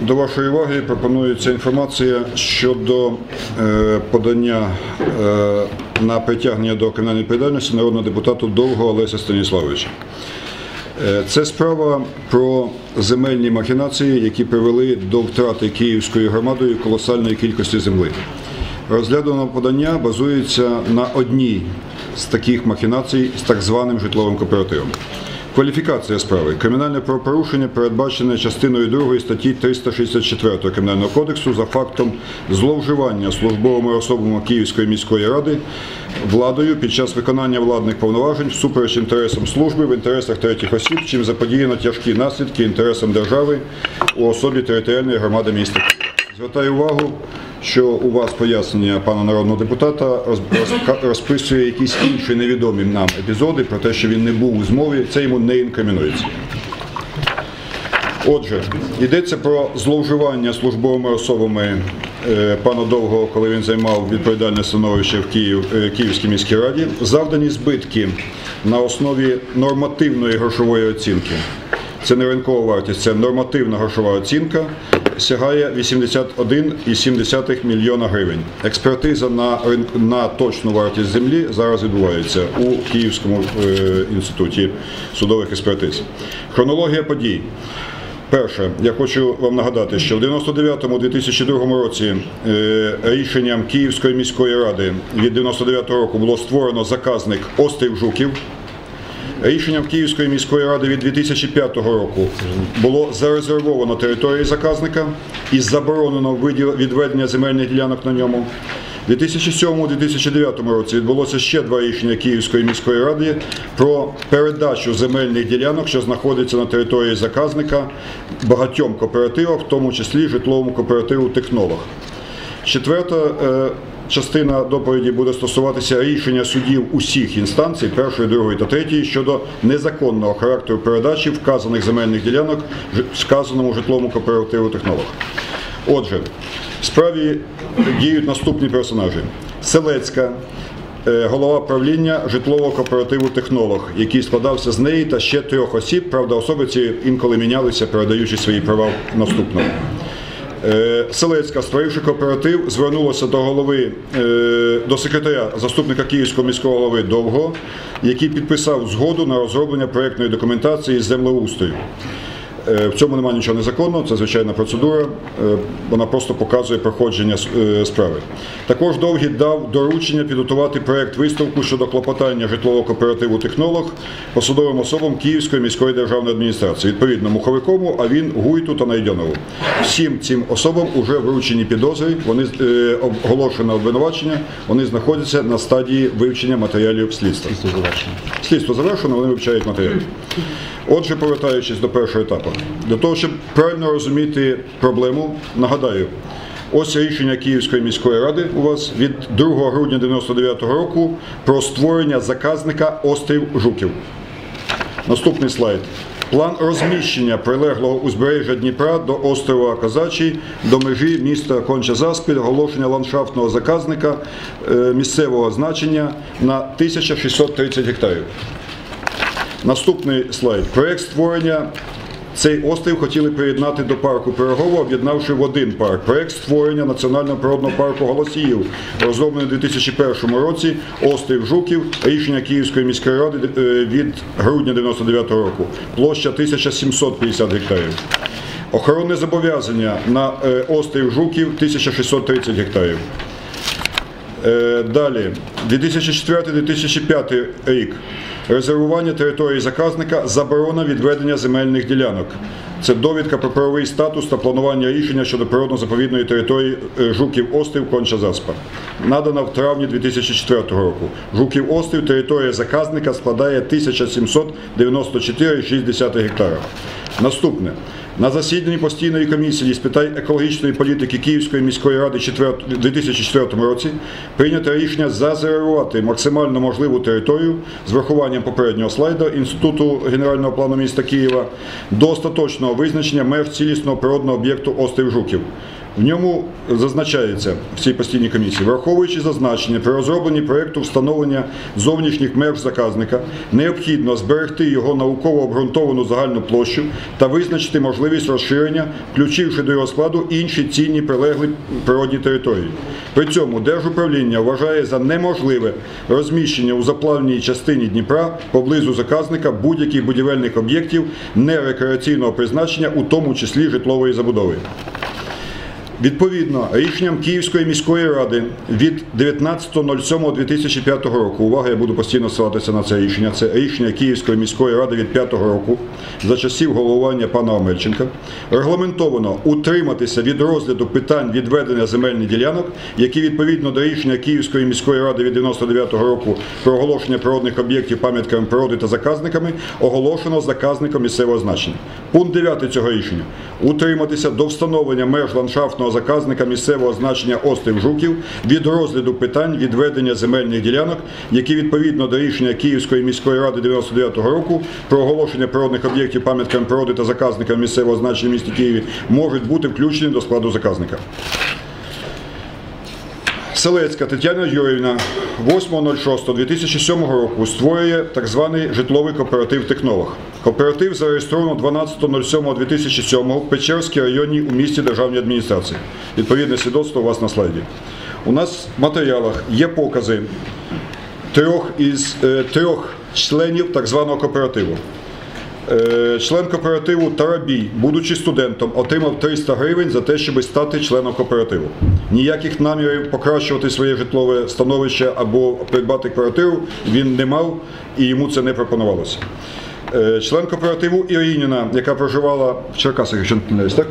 До вашої уваги пропонується інформація щодо е, подання е, на притягнення до кримінальної відповідальності народного депутата Довгого Олеся Станіславовича. Е, Це справа про земельні махінації, які привели до втрати Київською громадою колосальної кількості землі. Розглядане подання базується на одній з таких махінацій з так званим житловим кооперативом. Кваліфікація справи. Кримінальне правопорушення передбачене частиною 2 статті 364 Кримінального кодексу за фактом зловживання службовими особами Київської міської ради владою під час виконання владних повноважень всупереч інтересам служби в інтересах третіх осіб, чим заподіяно тяжкі наслідки інтересам держави у особі територіальної громади міста. Києва. Звертаю увагу, що у вас пояснення пана народного депутата розписує якісь інші невідомі нам епізоди про те, що він не був у змові, це йому не інкримінується. Отже, йдеться про зловживання службовими особами е, пана Довгого, коли він займав відповідальне становище в Київ, е, Київській міській раді, завдані збитки на основі нормативної грошової оцінки. Це не ринкова вартість, це нормативна грошова оцінка, сягає 81,7 мільйона гривень. Експертиза на, на точну вартість землі зараз відбувається у Київському е, інституті судових експертиз. Хронологія подій. Перше, я хочу вам нагадати, що в 99-2002 році е, рішенням Київської міської ради від 99 року було створено заказник Острів Жуків. Рішенням Київської міської ради від 2005 року було зарезервовано території заказника і заборонено відведення земельних ділянок на ньому. У 2007-2009 році відбулося ще два рішення Київської міської ради про передачу земельних ділянок, що знаходяться на території заказника багатьом кооперативам, в тому числі житловому кооперативу Технолог. Четверта е, частина доповіді буде стосуватися рішення судів усіх інстанцій, першої, другої та третьої, щодо незаконного характеру передачі вказаних земельних ділянок вказаному житловому кооперативу технолог. Отже, в справі діють наступні персонажі: Селецька. е, Голова правління житлового кооперативу Технолог, який складався з неї та ще трьох осіб. Правда, особи ці інколи мінялися, передаючи свої права наступному. Е, Селецька, створивши кооператив, звернулася до голови е, до секретаря заступника Київського міського голови Довго, який підписав згоду на розроблення проєктної документації з землеустрою. Е, В цьому немає нічого незаконного, це звичайна процедура. е, Вона просто показує проходження е, справи. Також довгий дав доручення підготувати проєкт виставку щодо клопотання житлового кооперативу Технолог посадовим особам Київської міської державної адміністрації, відповідно Муховикому, а він Гуйту та Найдьонову. Всім цим особам вже вручені підозри, вони оголошено обвинувачення, вони знаходяться на стадії вивчення матеріалів слідства. Слідство завершено, вони вивчають матеріали. Отже, повертаючись до першого етапу, для того, щоб правильно розуміти проблему, нагадаю, ось рішення Київської міської ради у вас від 2 грудня 99 року про створення заказника Острів Жуків. Наступний слайд. План розміщення прилеглого узбережжя Дніпра до острова Казачий до межі міста Конча Заспіль, оголошення ландшафтного заказника е, місцевого значення на 1630 гектарів. Наступний слайд. Проєкт створення. Цей острів хотіли приєднати до парку Пирогова, об'єднавши в один парк. Проєкт створення національного природного парку Голосіїв, розроблений у 2001 році, острів Жуків, рішення Київської міської ради е, від грудня 99 року. Площа 1750 гектарів. Охоронне зобов'язання на е, острів Жуків 1630 гектарів. Е, Далі, 2004-2005 рік. Резервування території заказника, заборона відведення земельних ділянок. Це довідка про правовий статус та планування рішення щодо природно-заповідної території е, Жуків острів Конча Заспа. Надана в травні 2004 року. Жуків острів, територія заказника складає 1794,6 гектара. Наступне. На засіданні постійної комісії з питань екологічної політики Київської міської ради у 2004 році прийнято рішення зазервувати максимально можливу територію з врахуванням попереднього слайду Інституту генерального плану міста Києва до остаточного визначення меж цілісного природного об'єкту острів Жуків. В ньому зазначається в цій постійній комісії, враховуючи зазначення при розробленні проєкту встановлення зовнішніх меж заказника, необхідно зберегти його науково обґрунтовану загальну площу та визначити можливість розширення, включивши до його складу інші цінні прилеглі природні території. При цьому Держуправління вважає за неможливе розміщення у заплавній частині Дніпра поблизу заказника будь-яких будівельних об'єктів нерекреаційного призначення, у тому числі житлової забудови. Відповідно, рішенням Київської міської ради від 19.07.2005 року, увага, я буду постійно ссилатися на це рішення, це рішення Київської міської ради від 5 року за часів головування пана Омельченка, регламентовано утриматися від розгляду питань відведення земельних ділянок, які відповідно до рішення Київської міської ради від 99 року про оголошення природних об'єктів пам'ятками природи та заказниками оголошено заказником місцевого значення. Пункт 9 цього рішення утриматися до встановлення меж ландшафтного заказника місцевого значення острів Жуків від розгляду питань відведення земельних ділянок, які відповідно до рішення Київської міської ради 99 року про оголошення природних об'єктів пам'ятками природи та заказниками місцевого значення в Києві можуть бути включені до складу заказника. Селецька Тетяна Юрівна 8.06.2007 року створює так званий житловий кооператив Технолог. Кооператив зареєстровано 12.07.2007 в Печерській районній у місті державній адміністрації. Відповідне свідоцтво у вас на слайді. У нас в матеріалах є покази трьох із е, трьох членів так званого кооперативу. Е, Член кооперативу Тарабій, будучи студентом, отримав 300 гривень за те, щоб стати членом кооперативу. Ніяких намірів покращувати своє житлове становище або придбати квартиру він не мав і йому це не пропонувалося. Е, Член кооперативу Ірініна, яка проживала в Черкасах, якщо не помиляюсь, так?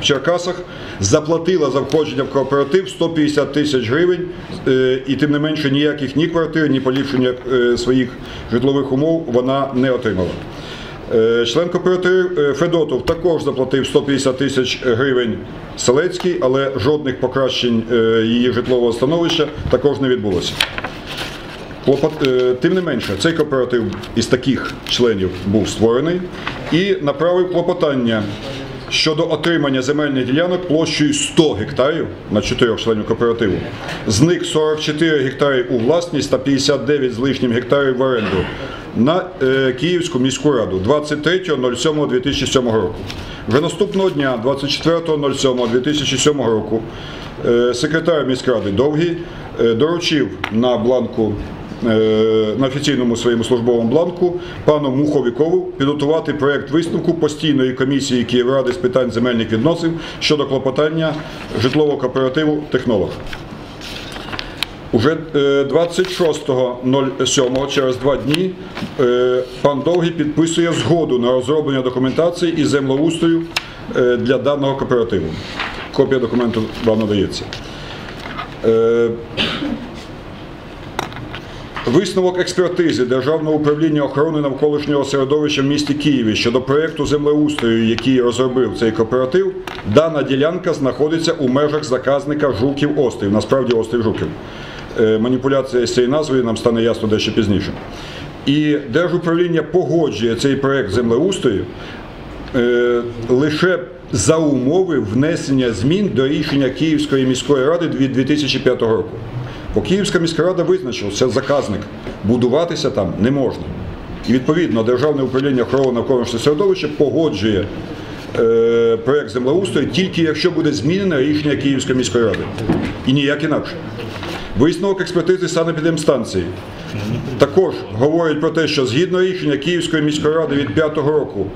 В Черкасах заплатила за входження в кооператив 150 тисяч гривень, е, і тим не менше ніяких ні квартир, ні поліпшення е, своїх житлових умов вона не отримала. Член кооперативу Федотов також заплатив 150 тисяч гривень Селецькій, але жодних покращень її житлового становища також не відбулося. Клопот- е, Тим не менше, цей кооператив із таких членів був створений і направив клопотання щодо отримання земельних ділянок площею 100 гектарів на 4 членів кооперативу. З них 44 гектари у власність та 59 з лишнім гектарів в оренду на е, Київську міську раду 23.07.2007 року. Вже наступного дня, 24.07.2007 року, е, секретар міськради Довгий доручив на бланку на офіційному своєму службовому бланку пану Муховікову підготувати проєкт висновку постійної комісії Київради з питань земельних відносин щодо клопотання житлового кооперативу Технолог. Уже е, 26.07, через два дні, е, пан Довгий підписує згоду на розроблення документації і землеустрою е, для даного кооперативу. Копія документу вам надається. Висновок експертизи Державного управління охорони навколишнього середовища в місті Києві щодо проєкту землеустрою, який розробив цей кооператив, дана ділянка знаходиться у межах заказника Жуків Острів, насправді Острів Жуків. Е, Маніпуляція з цією назвою нам стане ясно дещо пізніше. І Держуправління погоджує цей проєкт землеустрою е, лише за умови внесення змін до рішення Київської міської ради від 2005 року. Бо Київська міська рада визначила, це заказник, будуватися там не можна. І відповідно Державне управління охорони навколишнього середовища погоджує е, проєкт землеустрою тільки якщо буде змінено рішення Київської міської ради. І ніяк інакше. Висновок експертизи санепідемстанції також говорить про те, що згідно рішення Київської міської ради від 5 року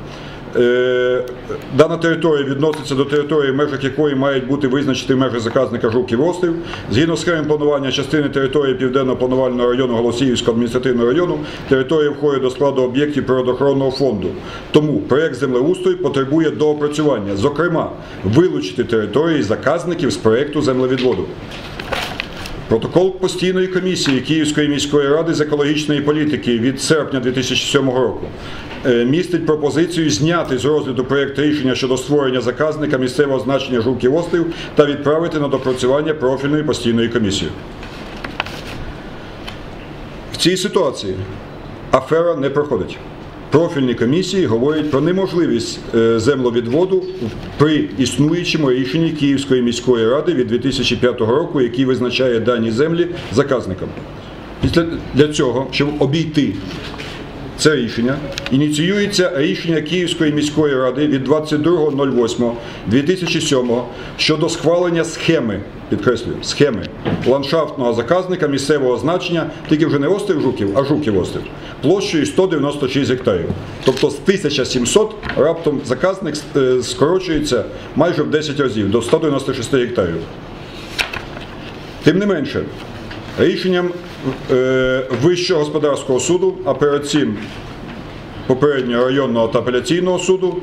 дана територія відноситься до території, в межах якої мають бути визначені межі заказника Жуків острів. Згідно схеми планування частини території Південного планувального району Голосіївського адміністративного району, територія входить до складу об'єктів природоохоронного фонду. Тому проєкт землеустрою потребує доопрацювання, зокрема, вилучити території заказників з проєкту землевідводу. Протокол постійної комісії Київської міської ради з екологічної політики від серпня 2007 року е, містить пропозицію зняти з розгляду проєкт рішення щодо створення заказника місцевого значення Жуків острів та відправити на допрацювання профільної постійної комісії. В цій ситуації афера не проходить. Профільні комісії говорять про неможливість е, землевідводу при існуючому рішенні Київської міської ради від 2005 року, який визначає дані землі заказникам. Після для цього, щоб обійти це рішення ініціюється рішення Київської міської ради від 22.08.2007 щодо схвалення схеми, підкреслюю, схеми ландшафтного заказника місцевого значення, тільки вже не острів Жуків, а Жуків острів, площею 196 гектарів. Тобто з 1700 раптом заказник е, скорочується майже в 10 разів до 196 гектарів. Тим не менше, рішенням е, Вищого господарського суду, а перед цим попереднього районного та апеляційного суду,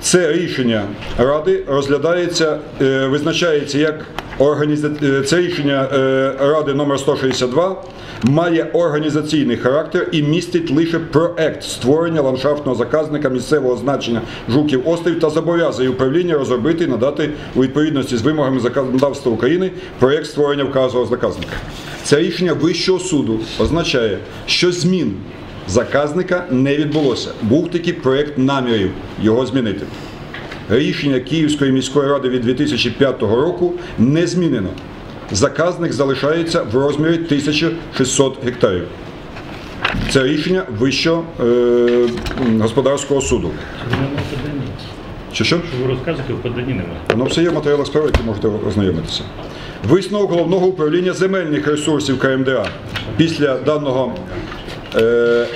це рішення Ради розглядається, е, визначається як це рішення е, Ради номер 162 має організаційний характер і містить лише проект створення ландшафтного заказника місцевого значення Жуків острів та зобов'язує управління розробити і надати у відповідності з вимогами законодавства України проект створення вказаного заказника. Це рішення Вищого суду означає, що змін заказника не відбулося. Був такий проект намірів його змінити. Рішення Київської міської ради від 2005 року не змінено. Заказник залишається в розмірі 1600 гектарів. Це рішення Вищого е, господарського суду. Чи що? Що ви розказуєте, в поданні немає. Воно все є в матеріалах справи, які можете ознайомитися. Висновок головного управління земельних ресурсів КМДА після даного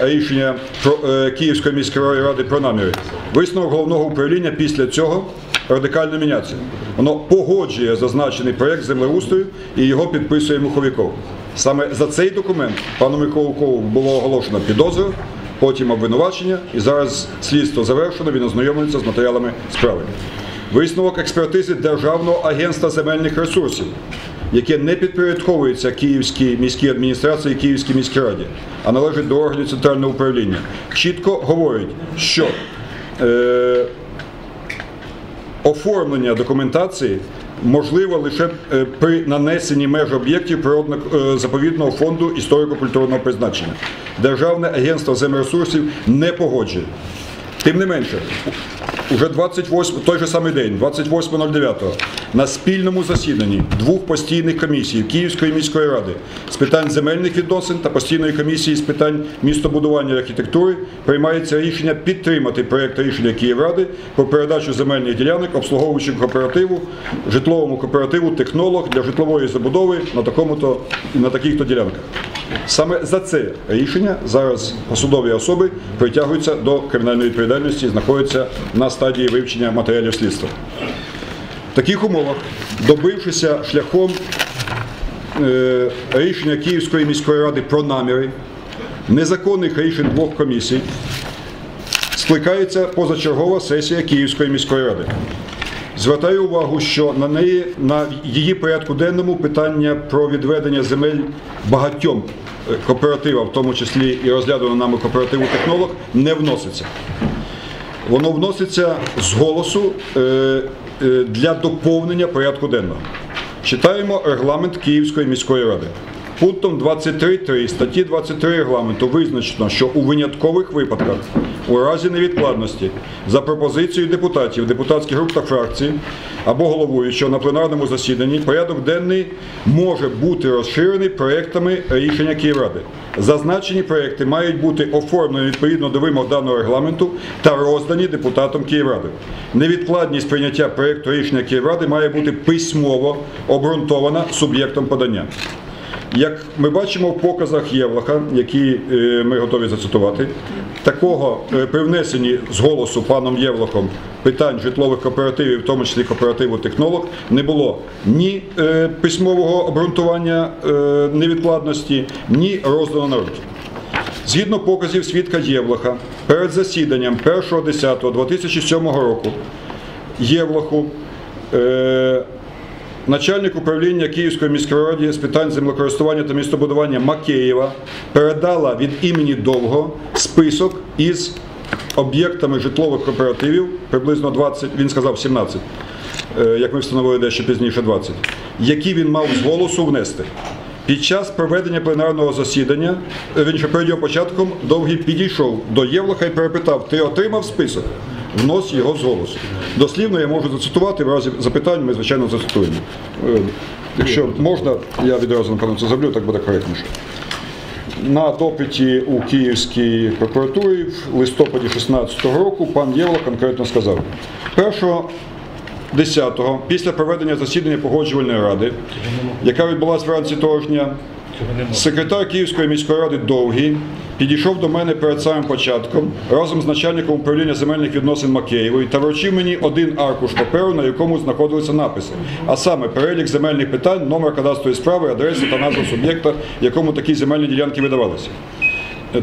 рішення про, е, Київської міської ради про наміри. Висновок головного управління після цього радикально міняється. Воно погоджує зазначений проєкт землеустрою і його підписує Муховіков. Саме за цей документ пану Миховикову було оголошено підозру, потім обвинувачення, і зараз слідство завершено, він ознайомлюється з матеріалами справи. Висновок експертизи Державного агентства земельних ресурсів, яке не підпорядковується Київській міській адміністрації, Київській міській раді, а належить до органів центрального управління, чітко говорить, що е, оформлення документації можливо лише е, при нанесенні меж об'єктів природно-заповідного фонду історико-культурного призначення. Державне агентство землересурсів не погоджує. Тим не менше, уже 28, той же самий день, 28.09, на спільному засіданні двох постійних комісій Київської міської ради з питань земельних відносин та постійної комісії з питань містобудування і архітектури приймається рішення підтримати проєкт рішення Київради про передачу земельних ділянок обслуговуючому кооперативу, житловому кооперативу технолог для житлової забудови на такому-то на таких-то ділянках. Саме за це рішення зараз посадові особи притягуються до кримінальної відповідальності і знаходяться на стадії вивчення матеріалів слідства. В таких умовах, добившися шляхом е, рішення Київської міської ради про наміри, незаконних рішень двох комісій, скликається позачергова сесія Київської міської ради. Звертаю увагу, що на неї на її порядку денному питання про відведення земель багатьом е, кооперативам, в тому числі і розглядано нами кооперативу технолог, не вноситься. Воно вноситься з голосу е, е, для доповнення порядку денного. Читаємо регламент Київської міської ради. Пунктом 23.3 статті 23 регламенту визначено, що у виняткових випадках, у разі невідкладності, за пропозицією депутатів, депутатських груп та фракцій або головуючого на пленарному засіданні, порядок денний може бути розширений проектами рішення Київради. Зазначені проекти мають бути оформлені відповідно до вимог даного регламенту та роздані депутатам Київради. Невідкладність прийняття проекту рішення Київради має бути письмово обґрунтована суб'єктом подання. Як ми бачимо в показах Євлаха, які е, ми готові зацитувати, такого е, при внесенні з голосу паном Євлахом питань житлових кооперативів, в тому числі кооперативу технолог, не було ні е, письмового обґрунтування невідкладності, ні роздану на руки. Згідно показів свідка Євлаха, перед засіданням 1.10.2007 року Євлаху начальник управління Київської міської ради з питань землекористування та містобудування Макеєва передала від імені Довго список із об'єктами житлових кооперативів, приблизно 20, він сказав 17, е, як ми встановили дещо пізніше 20, які він мав з голосу внести. Під час проведення пленарного засідання, е, він ще перед його початком довгий підійшов до Євлаха і перепитав, ти отримав список? Внос його з голосу. Дослівно я можу зацитувати, в разі запитань ми, звичайно, зацитуємо. Е, Якщо можна, я відразу напевно це зроблю, так буде коректніше. На допиті у Київській прокуратурі в листопаді 2016 року пан Євлах конкретно сказав: 1.10 після проведення засідання погоджувальної ради, яка відбулася вранці того ж дня. Секретар Київської міської ради Довгий підійшов до мене перед самим початком разом з начальником управління земельних відносин Макеєвої та вручив мені один аркуш паперу, на якому знаходилися написи, а саме перелік земельних питань, номер кадастрової справи, адреса та назва суб'єкта, якому такі земельні ділянки видавалися.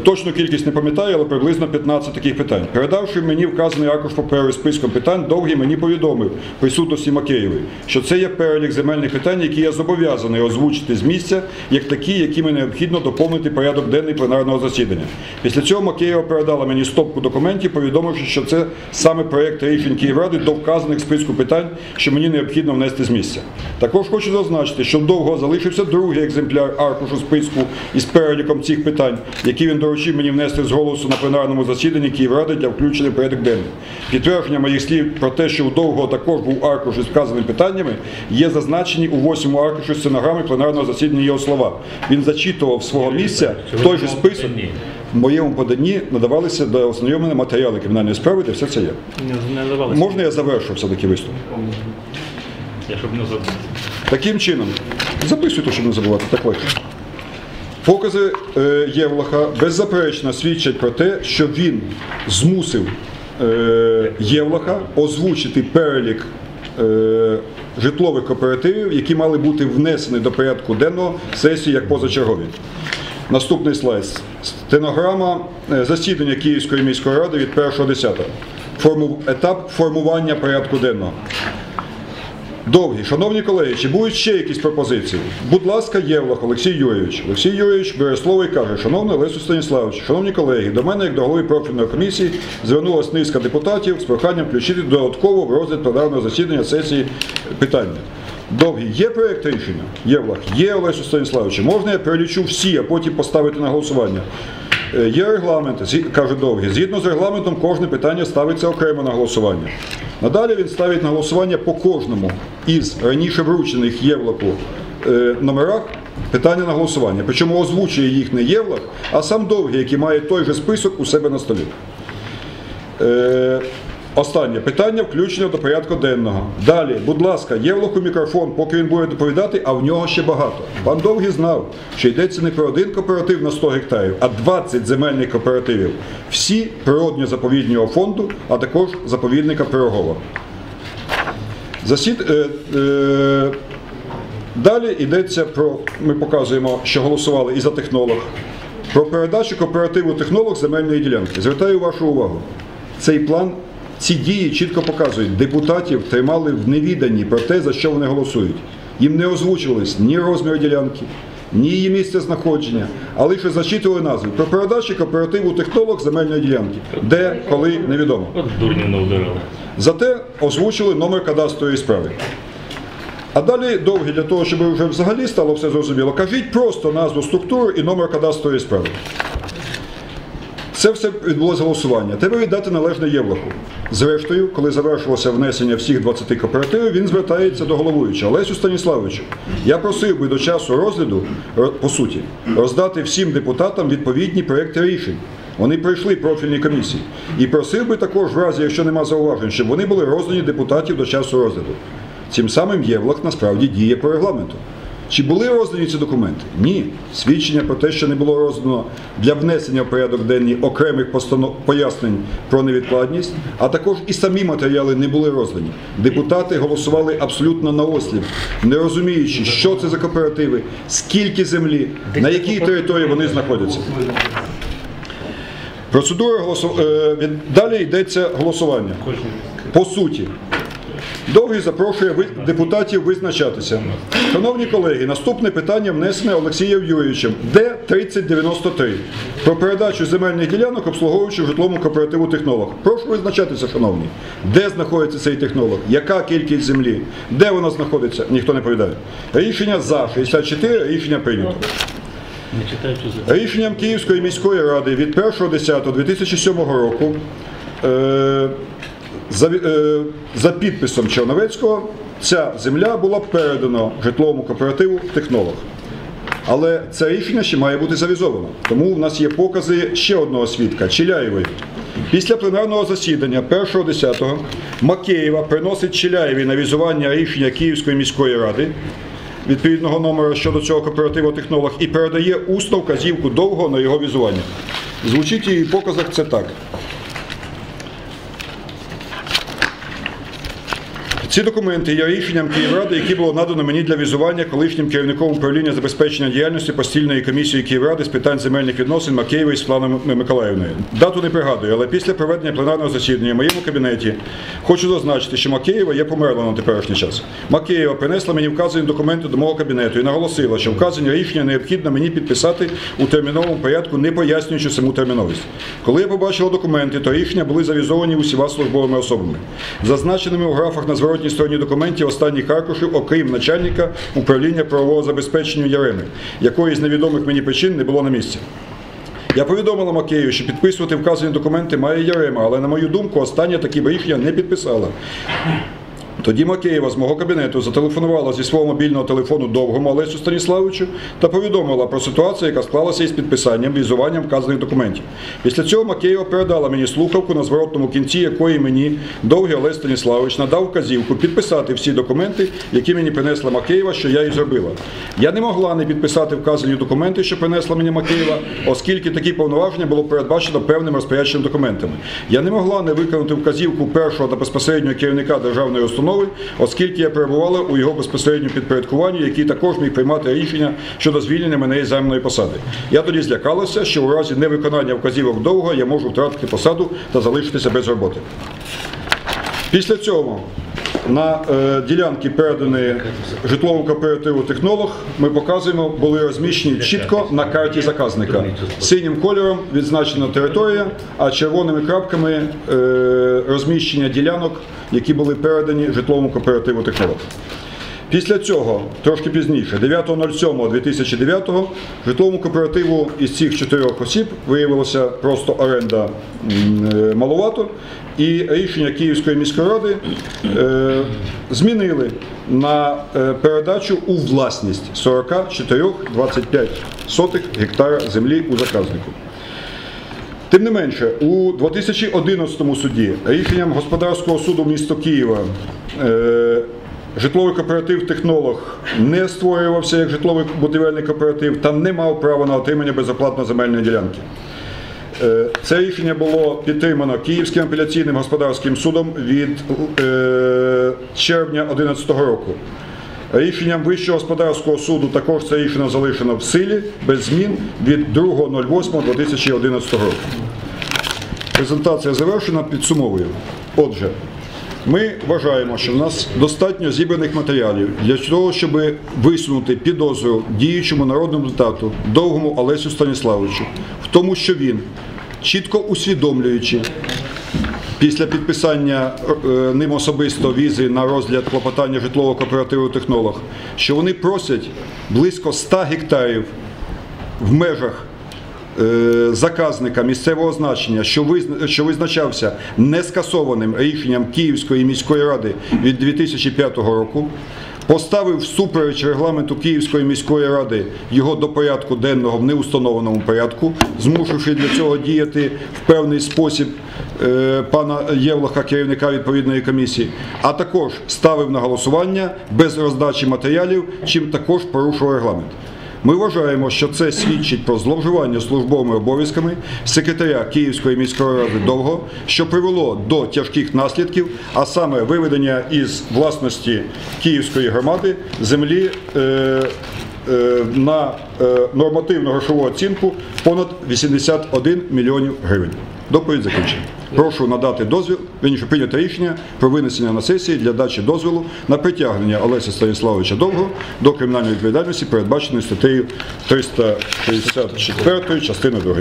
Точну кількість не пам'ятаю, але приблизно 15 таких питань. Передавши мені вказаний аркуш паперу із списком питань, довгий мені повідомив присутності Макеєвої, що це є перелік земельних питань, які я зобов'язаний озвучити з місця, як такі, якими необхідно доповнити порядок денний пленарного засідання. Після цього Макеєва передала мені стопку документів, повідомивши, що це саме проєкт рішень Київради до вказаних списку питань, що мені необхідно внести з місця. Також хочу зазначити, що довго залишився другий екземпляр аркушу списку із переліком цих питань, які він доручив мені внести з голосу на пленарному засіданні Київради для включення в порядок денний. Підтвердження моїх слів про те, що у довгого також був аркуш із вказаними питаннями, є зазначені у восьмому аркуші стенограми пленарного засідання його слова. Він зачитував свого місця той же список. В моєму поданні надавалися до ознайомлення матеріали кримінальної справи, де все це є. Можна я завершу все-таки виступ? Я щоб не забув. Таким чином, записуйте, щоб не забувати, так легше. Покази е, Євлаха беззаперечно свідчать про те, що він змусив е, Євлаха озвучити перелік е, житлових кооперативів, які мали бути внесені до порядку денного сесії як позачергові. Наступний слайд. Стенограма засідання Київської міської ради від 1.10. Форму, етап формування порядку денного. Довгі. Шановні колеги, чи будуть ще якісь пропозиції? Будь ласка, Євлах Олексій Юрійович. Олексій Юрійович бере слово і каже, шановний Олесю Станіславович, шановні колеги, до мене, як до голови профільної комісії, звернулася низка депутатів з проханням включити додатково в розгляд пленарного засідання сесії питання. Довгий, є проєкт рішення? Євлах, є Олесю Станіславовичу. Можна я перелічу всі, а потім поставити на голосування? Е, Є регламент, каже Довгий. Згідно з регламентом, кожне питання ставиться окремо на голосування. Надалі він ставить на голосування по кожному із раніше вручених Євлаку е, номерах питання на голосування. Причому озвучує їх не Євлак, а сам Довгий, який має той же список у себе на столі. Останнє питання включення до порядку денного. Далі, будь ласка, Євлоку мікрофон, поки він буде доповідати, а в нього ще багато. Пан Довгий знав, що йдеться не про один кооператив на 100 гектарів, а 20 земельних кооперативів. Всі природньо-заповіднього фонду, а також заповідника Пирогова. Засід, е, е, далі йдеться про, ми показуємо, що голосували і за технолог, про передачу кооперативу технолог земельної ділянки. Звертаю вашу увагу. Цей план, ці дії чітко показують, депутатів тримали в невіданні про те, за що вони голосують. Їм не озвучувались ні розмір ділянки, ні її місце знаходження, а лише зачитували назви про передачу кооперативу технолог земельної ділянки. Де, коли, невідомо. Зате озвучили номер кадастрової справи. А далі довгі для того, щоб вже взагалі стало все зрозуміло, кажіть просто назву структури і номер кадастрової справи. Це все відбулося голосування. Треба віддати належне Євлаху. Зрештою, коли завершилося внесення всіх 20 кооперативів, він звертається до головуючого Олесю Станіславовичу. Я просив би до часу розгляду, по суті, роздати всім депутатам відповідні проекти рішень. Вони пройшли профільні комісії. І просив би також, в разі, якщо нема зауважень, щоб вони були роздані депутатів до часу розгляду. Цим самим Євлах насправді діє по регламенту. Чи були роздані ці документи? Ні. Свідчення про те, що не було роздано для внесення в порядок денний окремих постанов пояснень про невідкладність, а також і самі матеріали не були роздані. Депутати голосували абсолютно на осліп, не розуміючи, що це за кооперативи, скільки землі, на якій території вони знаходяться. Процедура голосу... е, Далі йдеться голосування. По суті, Довгий запрошує депутатів визначатися. Шановні колеги, наступне питання внесене Олексієм Юрійовичем. Д 3093 про передачу земельних ділянок обслуговуючи житловому кооперативу технолог. Прошу визначатися, шановні. Де знаходиться цей технолог? Яка кількість землі? Де вона знаходиться? Ніхто не повідає. Рішення за 64, рішення прийнято. Рішенням Київської міської ради від 1.10.2007 року е, за, е, за підписом Черновецького ця земля була передана житловому кооперативу технолог. Але це рішення ще має бути завізовано. Тому в нас є покази ще одного свідка Чиляєвої. Після пленарного засідання 1.10 Макеєва приносить Чиляєві на візування рішення Київської міської ради відповідного номера щодо цього кооперативу технолог і передає усну вказівку довго на його візування. Звучить її в показах це так. Ці документи є рішенням Київради, які було надано мені для візування колишнім керівником управління забезпечення діяльності постільної комісії Київради з питань земельних відносин Макеєвої Світланою Миколаївною. Дату не пригадую, але після проведення пленарного засідання в моєму кабінеті хочу зазначити, що Макеєва є померла на теперішній час. Макеєва принесла мені вказані документи до мого кабінету і наголосила, що вказані рішення необхідно мені підписати у терміновому порядку, не пояснюючи саму терміновість. Коли я побачила документи, то рішення були завізовані усіма службовими особами, зазначеними у графах на зворотній стороні документів останніх аркушів, окрім начальника управління правового забезпечення Яреми, якої з невідомих мені причин не було на місці. Я повідомила Макею, що підписувати вказані документи має Ярема, але на мою думку, останнє такі рішення не підписала. Тоді Макеєва з мого кабінету зателефонувала зі свого мобільного телефону довгому Олесю Станіславовичу та повідомила про ситуацію, яка склалася із підписанням візуванням вказаних документів. Після цього Макеєва передала мені слухавку, на зворотному кінці якої мені довгий Олесь Станіславович надав вказівку підписати всі документи, які мені принесла Макеєва, що я і зробила. Я не могла не підписати вказані документи, що принесла мені Макеєва, оскільки такі повноваження було передбачено певними розпорядчими документами. Я не могла не виконати вказівку першого та безпосереднього керівника державної установи, оскільки я перебувала у його безпосередньому підпорядкуванні, який також міг приймати рішення щодо звільнення мене із займаної посади. Я тоді злякалася, що у разі невиконання вказівок довго я можу втратити посаду та залишитися без роботи. Після цього на е, ділянки передані житловому кооперативу технолог, ми показуємо, були розміщені чітко на карті заказника. Синім кольором відзначена територія, а червоними крапками е, розміщення ділянок, які були передані житловому кооперативу технолог. Після цього, трошки пізніше, 9.07.2009 житловому кооперативу із цих чотирьох осіб виявилося просто оренда е, маловато, і рішення Київської міської ради е, змінили на е, передачу у власність 44,25 гектара землі у заказнику. Тим не менше, у 2011 суді рішенням господарського суду міста Києва житловий кооператив технолог не створювався як житловий будівельний кооператив та не мав права на отримання безоплатної земельної ділянки. Е, Це рішення було підтримано Київським апеляційним господарським судом від е, червня 2011 року. Рішенням Вищого господарського суду також це рішення залишено в силі без змін від 2.08.2011 року. Презентація завершена, підсумовую. Отже, ми вважаємо, що в нас достатньо зібраних матеріалів для того, щоб висунути підозру діючому народному депутату довгому Олесю Станіславовичу в тому, що він, чітко усвідомлюючи після підписання е, ним особисто візи на розгляд клопотання житлового кооперативу технолог, що вони просять близько 100 гектарів в межах заказника місцевого значення, що, визна- що визначався нескасованим рішенням Київської міської ради від 2005 року, поставив всупереч регламенту Київської міської ради його до порядку денного в неустановленому порядку, змусивши для цього діяти в певний спосіб е, пана Євлаха, керівника відповідної комісії, а також ставив на голосування без роздачі матеріалів, чим також порушував регламент. Ми вважаємо, що це свідчить про зловживання службовими обов'язками секретаря Київської міської ради довго, що привело до тяжких наслідків, а саме виведення із власності Київської громади землі е, е, на е, нормативну грошову оцінку понад 81 мільйонів гривень. Доповідь закінчена. Прошу надати дозвіл, вірніше прийняти рішення про винесення на сесії для дачі дозволу на притягнення Олеся Станіславовича Довго до кримінальної відповідальності, передбаченої статтею 364 частини 2.